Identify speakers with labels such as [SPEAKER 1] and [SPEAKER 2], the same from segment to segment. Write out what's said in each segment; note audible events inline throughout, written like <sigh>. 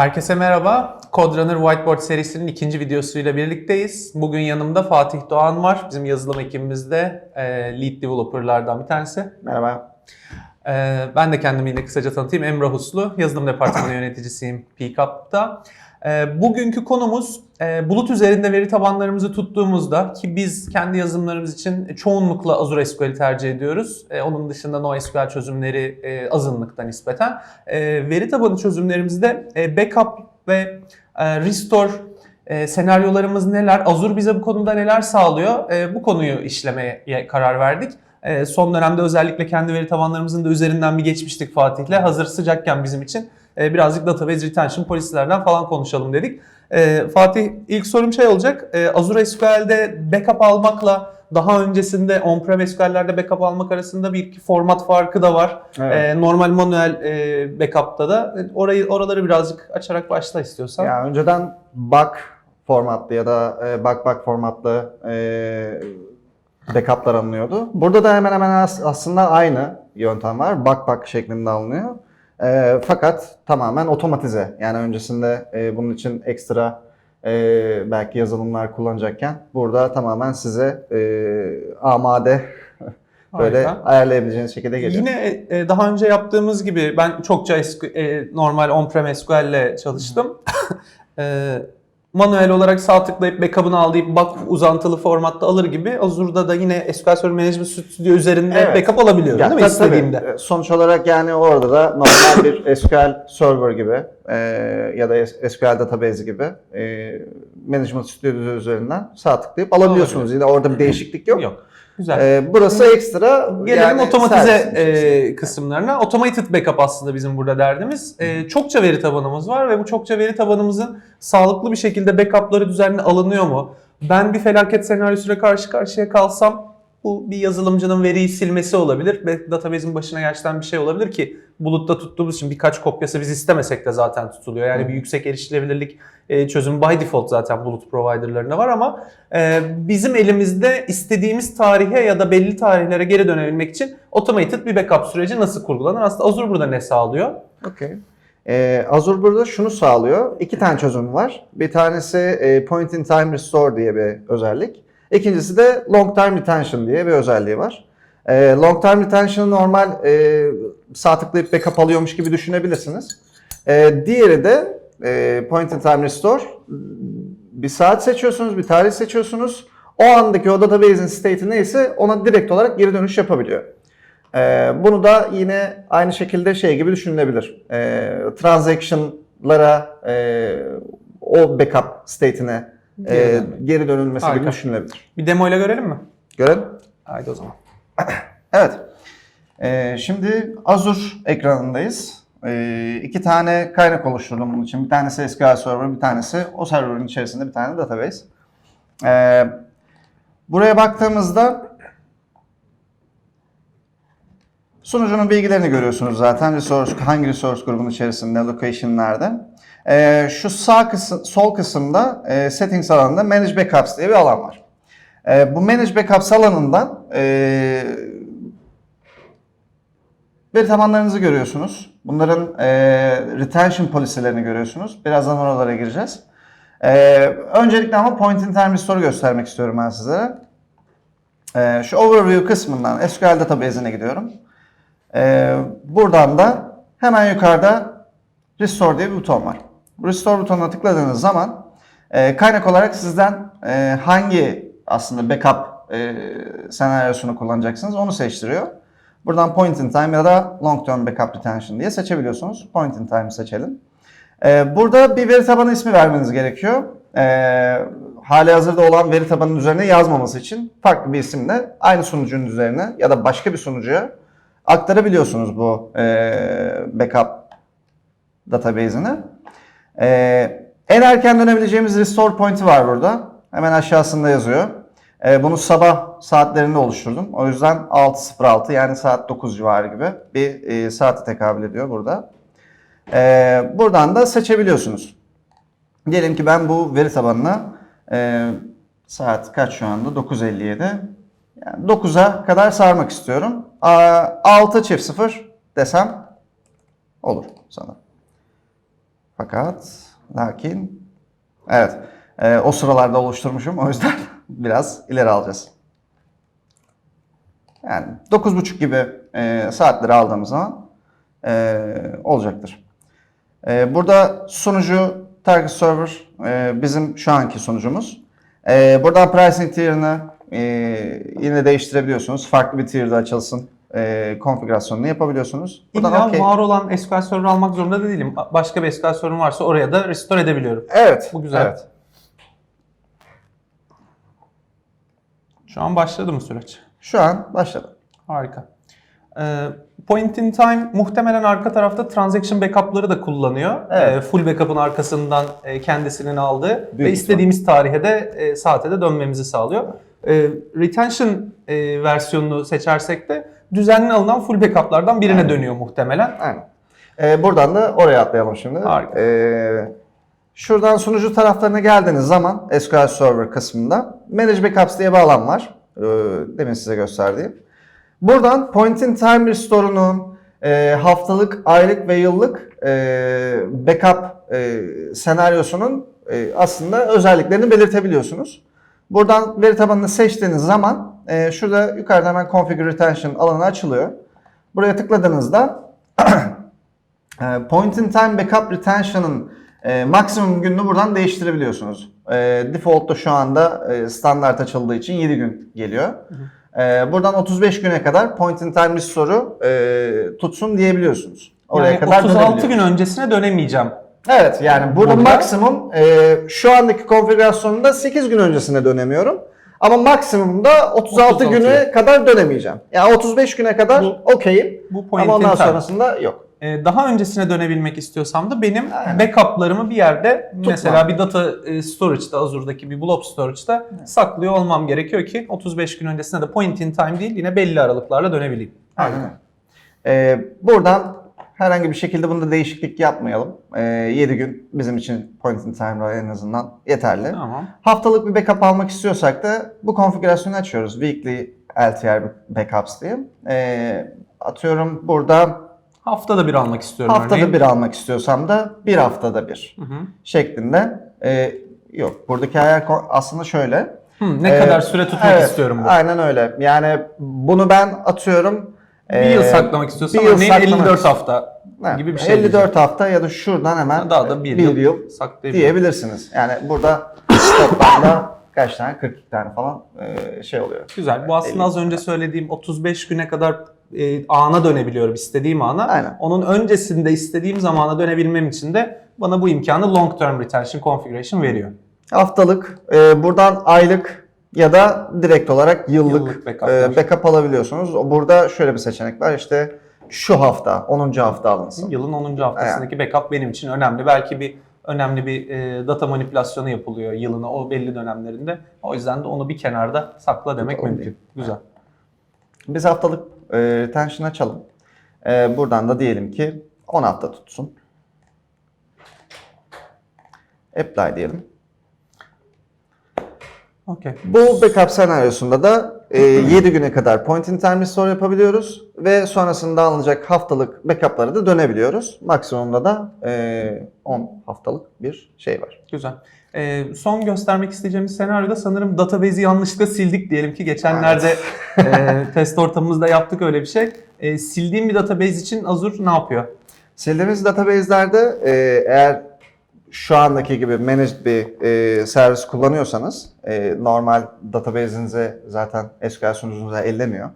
[SPEAKER 1] Herkese merhaba. Coderunner Whiteboard serisinin ikinci videosuyla birlikteyiz. Bugün yanımda Fatih Doğan var. Bizim yazılım ekibimizde lead developerlardan bir tanesi.
[SPEAKER 2] Merhaba.
[SPEAKER 1] E, ben de kendimi yine kısaca tanıtayım. Emrah Uslu, yazılım departmanı yöneticisiyim Peakup'ta. E, bugünkü konumuz e, bulut üzerinde veri tabanlarımızı tuttuğumuzda ki biz kendi yazılımlarımız için çoğunlukla Azure SQL'i tercih ediyoruz. E, onun dışında NoSQL çözümleri e, azınlıkta nispeten. Veri tabanı çözümlerimizde e, backup ve restore senaryolarımız neler? Azure bize bu konuda neler sağlıyor? Bu konuyu işlemeye karar verdik. E, son dönemde özellikle kendi veri tabanlarımızın da üzerinden bir geçmiştik Fatih'le. Hazır sıcakken bizim için e, birazcık database retention policy'lerden falan konuşalım dedik. E, Fatih ilk sorum şey olacak. E, Azure SQL'de backup almakla daha öncesinde on-prem SQL'lerde backup almak arasında bir format farkı da var.
[SPEAKER 2] Evet.
[SPEAKER 1] E, normal manuel e, backup'ta da orayı oraları birazcık açarak başla istiyorsan.
[SPEAKER 2] Ya önceden bug formatlı ya da e, bug formatlı e, backup'lar alınıyordu. Burada da hemen hemen as- aslında aynı yöntem var. Bug bug şeklinde alınıyor. E, fakat tamamen otomatize. Yani öncesinde e, bunun için ekstra e, belki yazılımlar kullanacakken burada tamamen size e, amade <laughs> böyle
[SPEAKER 1] Harika.
[SPEAKER 2] ayarlayabileceğiniz şekilde geliyor.
[SPEAKER 1] Yine e, daha önce yaptığımız gibi ben çokça SQ- e, normal on-prem SQL ile çalıştım. <laughs> E, manuel olarak sağ tıklayıp backup'ını al deyip bak uzantılı formatta alır gibi Azure'da da yine SQL Server Management Studio üzerinde
[SPEAKER 2] Evet.
[SPEAKER 1] backup alabiliyorum
[SPEAKER 2] Ya,
[SPEAKER 1] değil mi
[SPEAKER 2] tabii, tabii.
[SPEAKER 1] istediğimde?
[SPEAKER 2] E, Sonuç olarak yani orada da normal bir <laughs> SQL server gibi e, ya da SQL database gibi e, management studio üzerinden sağ tıklayıp alabiliyorsunuz. Yine orada bir değişiklik yok.
[SPEAKER 1] Yok. Güzel.
[SPEAKER 2] E, burası ekstra
[SPEAKER 1] Gelelim
[SPEAKER 2] yani
[SPEAKER 1] otomatize e, kısımlarına. Automated backup aslında bizim burada derdimiz. E, çokça veri tabanımız var ve bu çokça veri tabanımızın sağlıklı bir şekilde backupları düzenli alınıyor mu? Ben bir felaket senaryosuyla karşı karşıya kalsam bu bir yazılımcının veriyi silmesi olabilir ve database'in başına gerçekten bir şey olabilir ki bulutta tuttuğumuz için birkaç kopyası biz istemesek de zaten tutuluyor. Yani bir yüksek erişilebilirlik e, çözümü by default zaten bulut providerlarında var ama e, bizim elimizde istediğimiz tarihe ya da belli tarihlere geri dönebilmek için automated bir backup süreci nasıl kurgulanır? Aslında Azure burada ne sağlıyor?
[SPEAKER 2] Okey. Ee, Azure burada şunu sağlıyor. İki tane çözüm var. Bir tanesi e, Point in Time Restore diye bir özellik. İkincisi de Long Term Retention diye bir özelliği var. Ee, long Term Retention'ı normal e, sağ tıklayıp backup alıyormuş gibi düşünebilirsiniz. Ee, diğeri de e, Point in Time Restore. Bir saat seçiyorsunuz, bir tarih seçiyorsunuz. O andaki o database'in state'i neyse ona direkt olarak geri dönüş yapabiliyor. Ee, bunu da yine aynı şekilde şey gibi düşünülebilir. Ee, transaction'lara e, o backup state'ine e,
[SPEAKER 1] Geri dönmek.
[SPEAKER 2] geri dönülmesi
[SPEAKER 1] Harika.
[SPEAKER 2] gibi düşünülebilir.
[SPEAKER 1] Bir demo ile görelim mi?
[SPEAKER 2] Görelim.
[SPEAKER 1] Haydi o zaman. <clears throat>
[SPEAKER 2] Evet. Ee, şimdi Azure ekranındayız. Ee, iki tane kaynak oluşturdum bunun için. Bir tanesi SQL Server, bir tanesi o server'ın içerisinde bir tane database. Ee, buraya baktığımızda sunucunun bilgilerini görüyorsunuz zaten. Resource, hangi resource grubun içerisinde, location nerede. Ee, şu sağ kısım, sol kısımda e, settings alanında Manage Backups diye bir alan var. Ee, bu Manage Backups alanından e, Veri tabanlarınızı görüyorsunuz. Bunların e, retention policy'lerini görüyorsunuz. Birazdan oralara gireceğiz. E, öncelikle ama point in time restore göstermek istiyorum ben sizlere. E, şu overview kısmından SQL database'ine gidiyorum. E, buradan da hemen yukarıda restore diye bir buton var. Restore butonuna tıkladığınız zaman e, kaynak olarak sizden e, hangi aslında backup e, senaryosunu kullanacaksınız onu seçtiriyor. Buradan point in time ya da long term backup retention diye seçebiliyorsunuz. Point in time seçelim. Ee, burada bir veri tabanı ismi vermeniz gerekiyor. Ee, hali hazırda olan veri tabanının üzerine yazmaması için farklı bir isimle aynı sunucunun üzerine ya da başka bir sunucuya aktarabiliyorsunuz bu e, backup database'ini. Ee, en erken dönebileceğimiz restore point'i var burada. Hemen aşağısında yazıyor. Ee, bunu sabah saatlerinde oluşturdum. O yüzden 6.06 yani saat 9 civarı gibi bir e, saate tekabül ediyor burada. Ee, buradan da seçebiliyorsunuz. Diyelim ki ben bu veri tabanına e, saat kaç şu anda? 9.57. Yani 9'a kadar sarmak istiyorum. Aa, 6 çift 0 desem olur sana. Fakat lakin evet e, o sıralarda oluşturmuşum o yüzden <laughs> biraz ileri alacağız. Yani 9.30 gibi e, saatleri aldığımız zaman e, olacaktır. E, burada sunucu target server e, bizim şu anki sunucumuz. E, buradan pricing tier'ını e, yine değiştirebiliyorsunuz. Farklı bir tier'da açılsın e, konfigürasyonunu yapabiliyorsunuz. Buradan
[SPEAKER 1] İlla
[SPEAKER 2] okey.
[SPEAKER 1] var olan SQL Server almak zorunda da değilim. Başka bir SQL Server varsa oraya da restore edebiliyorum.
[SPEAKER 2] Evet.
[SPEAKER 1] Bu güzel.
[SPEAKER 2] Evet.
[SPEAKER 1] Şu an başladı mı süreç?
[SPEAKER 2] Şu an başladı.
[SPEAKER 1] Harika. Ee, point in time muhtemelen arka tarafta transaction backup'ları da kullanıyor.
[SPEAKER 2] Evet.
[SPEAKER 1] Ee, full backup'ın arkasından e, kendisinin aldığı ve
[SPEAKER 2] ihtimal.
[SPEAKER 1] istediğimiz tarihe de e, saate de dönmemizi sağlıyor. Ee, retention e, versiyonunu seçersek de düzenli alınan full backup'lardan birine dönüyor muhtemelen.
[SPEAKER 2] Aynen. Ee, buradan da oraya atlayalım şimdi.
[SPEAKER 1] Harika.
[SPEAKER 2] Ee, şuradan sunucu taraflarına geldiğiniz zaman SQL Server kısmında Manage Backups diye bir alan var. Ee, demin size gösterdiğim. Buradan Point in Time Restore'unun e, haftalık, aylık ve yıllık e, backup e, senaryosunun e, aslında özelliklerini belirtebiliyorsunuz. Buradan veri tabanını seçtiğiniz zaman e, şurada yukarıda hemen Configure Retention alanı açılıyor. Buraya tıkladığınızda <clears throat> e, Point in Time Backup Retention'ın e, maksimum gününü buradan değiştirebiliyorsunuz. E, default'ta şu anda e, standart açıldığı için 7 gün geliyor. E, buradan 35 güne kadar Point in Time Restore'u e, tutsun diyebiliyorsunuz. Oraya
[SPEAKER 1] yani
[SPEAKER 2] kadar
[SPEAKER 1] 36
[SPEAKER 2] dönebiliyor.
[SPEAKER 1] gün öncesine dönemeyeceğim.
[SPEAKER 2] Evet yani burada,
[SPEAKER 1] Burada-
[SPEAKER 2] maksimum e, şu andaki konfigürasyonda 8 gün öncesine dönemiyorum. Ama maksimumda 36,
[SPEAKER 1] 36.
[SPEAKER 2] güne kadar dönemeyeceğim. Yani 35 güne kadar okeyim.
[SPEAKER 1] Bu
[SPEAKER 2] Ama ondan
[SPEAKER 1] time.
[SPEAKER 2] sonrasında yok.
[SPEAKER 1] Ee, daha öncesine dönebilmek istiyorsam da benim
[SPEAKER 2] Aynen.
[SPEAKER 1] backup'larımı bir yerde
[SPEAKER 2] Tutmam.
[SPEAKER 1] mesela bir data e, storage'da Azure'daki bir blob storage'da saklıyor olmam gerekiyor ki 35 gün öncesine de point in time değil yine belli aralıklarla dönebileyim.
[SPEAKER 2] Aynen. Ee, buradan herhangi bir şekilde bunda değişiklik yapmayalım. Ee, 7 gün bizim için point in time'da en azından yeterli.
[SPEAKER 1] Tamam.
[SPEAKER 2] Haftalık bir backup almak istiyorsak da bu konfigürasyonu açıyoruz. Weekly LTR backups diye. Ee, atıyorum burada
[SPEAKER 1] Haftada bir almak istiyorum
[SPEAKER 2] haftada
[SPEAKER 1] örneğin.
[SPEAKER 2] bir almak istiyorsam da bir haftada bir
[SPEAKER 1] Hı hı.
[SPEAKER 2] şeklinde. Ee, yok buradaki ayar aslında şöyle.
[SPEAKER 1] Hı, ne
[SPEAKER 2] Ee,
[SPEAKER 1] kadar süre tutmak
[SPEAKER 2] evet,
[SPEAKER 1] istiyorum bu.
[SPEAKER 2] Aynen öyle. Yani bunu ben atıyorum.
[SPEAKER 1] Bir yıl
[SPEAKER 2] ee,
[SPEAKER 1] saklamak istiyorsam
[SPEAKER 2] bir yıl
[SPEAKER 1] örneğin
[SPEAKER 2] saklamak
[SPEAKER 1] 54 hafta
[SPEAKER 2] Evet,
[SPEAKER 1] gibi bir şey
[SPEAKER 2] 54
[SPEAKER 1] diyeceğim.
[SPEAKER 2] hafta ya da şuradan hemen
[SPEAKER 1] Daha da bir,
[SPEAKER 2] bir
[SPEAKER 1] yıl,
[SPEAKER 2] yıl diyebilirsiniz. Yani burada toplamda kaç tane? 42 tane falan e, şey oluyor.
[SPEAKER 1] Güzel. Bu aslında az önce söylediğim 35 güne kadar e, ana dönebiliyorum istediğim ana.
[SPEAKER 2] Aynen.
[SPEAKER 1] Onun öncesinde istediğim zamana dönebilmem için de bana bu imkanı long term retention configuration veriyor.
[SPEAKER 2] Haftalık, e, buradan aylık ya da direkt olarak yıllık,
[SPEAKER 1] Yıllık
[SPEAKER 2] e, backup alabiliyorsunuz. Burada şöyle bir seçenek var. İşte şu hafta, 10. hafta alınsın.
[SPEAKER 1] Yılın 10. haftasındaki backup benim için önemli. Belki bir önemli bir e, data manipülasyonu yapılıyor yılın o belli dönemlerinde. O yüzden de onu bir kenarda sakla demek
[SPEAKER 2] Doğru
[SPEAKER 1] mümkün.
[SPEAKER 2] değil.
[SPEAKER 1] Güzel.
[SPEAKER 2] Biz haftalık e, retention açalım. E, buradan da diyelim ki 10 hafta tutsun. Apply diyelim.
[SPEAKER 1] Okey.
[SPEAKER 2] Bu backup senaryosunda da e, 7 güne kadar point in time restore yapabiliyoruz ve sonrasında alınacak haftalık backup'lara da dönebiliyoruz. Maksimumda da e, 10 haftalık bir şey var.
[SPEAKER 1] Güzel. Ee, son göstermek isteyeceğimiz senaryoda sanırım database'i yanlışlıkla sildik diyelim ki geçenlerde e, <laughs> test ortamımızda yaptık öyle bir şey. E, sildiğim bir database için Azure ne yapıyor?
[SPEAKER 2] Sildiğimiz database'lerde e, eğer şu andaki gibi managed bir e, servis kullanıyorsanız e, normal database'inize zaten SQL sunucunuza ellemiyor.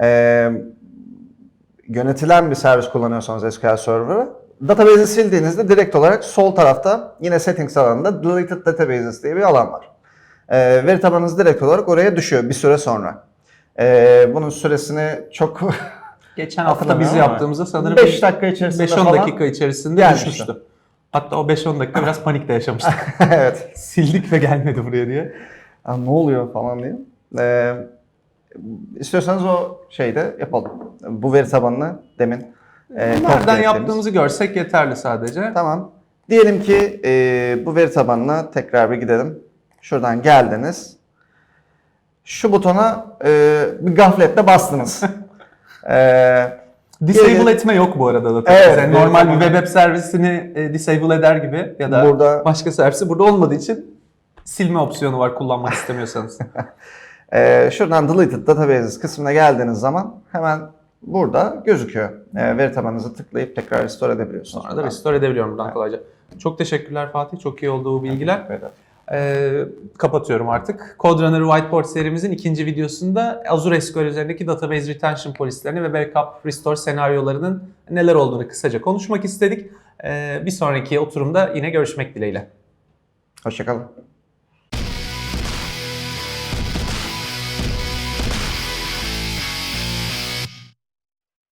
[SPEAKER 2] E, yönetilen bir servis kullanıyorsanız SQL Server'ı database'i sildiğinizde direkt olarak sol tarafta yine settings alanında deleted databases diye bir alan var. E, veri tabanınız direkt olarak oraya düşüyor bir süre sonra. E, bunun süresini çok
[SPEAKER 1] Geçen <laughs> hafta biz yaptığımızda sanırım
[SPEAKER 2] 5 dakika içerisinde
[SPEAKER 1] 5-10
[SPEAKER 2] falan
[SPEAKER 1] dakika içerisinde
[SPEAKER 2] gelmişti.
[SPEAKER 1] düşmüştü. Hatta o 5-10 dakika biraz <laughs> panikle yaşamıştık. <laughs>
[SPEAKER 2] evet.
[SPEAKER 1] Sildik ve gelmedi buraya diye.
[SPEAKER 2] "Aa, ne oluyor falan diye. Ee, istiyorsanız o şeyde yapalım. Bu veri tabanını demin e,
[SPEAKER 1] Nereden yaptığımızı görsek yeterli sadece.
[SPEAKER 2] Tamam. Diyelim ki e, bu veri tabanına tekrar bir gidelim. Şuradan geldiniz. Şu butona e, bir gafletle bastınız. <laughs> e,
[SPEAKER 1] Disable etme yok bu arada da.
[SPEAKER 2] Evet,
[SPEAKER 1] Yani normal bir web app servisini e, disable eder gibi ya da
[SPEAKER 2] Burada-
[SPEAKER 1] başka servisi burada olmadığı için silme opsiyonu var kullanmak istemiyorsanız. <laughs>
[SPEAKER 2] Ee, şuradan deleted databases kısmına geldiğiniz zaman hemen burada gözüküyor. Ee, veri tabanınızı tıklayıp tekrar restore edebiliyorsunuz.
[SPEAKER 1] Sonra da restore edebiliyorum buradan kolayca. Çok teşekkürler Fatih. Çok iyi oldu bu bilgiler.
[SPEAKER 2] Evet.
[SPEAKER 1] Ee, kapatıyorum artık. CodeRunner Whiteboard serimizin ikinci videosunda Azure SQL üzerindeki database retention polislerini ve backup restore senaryolarının neler olduğunu kısaca konuşmak istedik. Ee, bir sonraki oturumda yine görüşmek dileğiyle.
[SPEAKER 2] Hoşçakalın.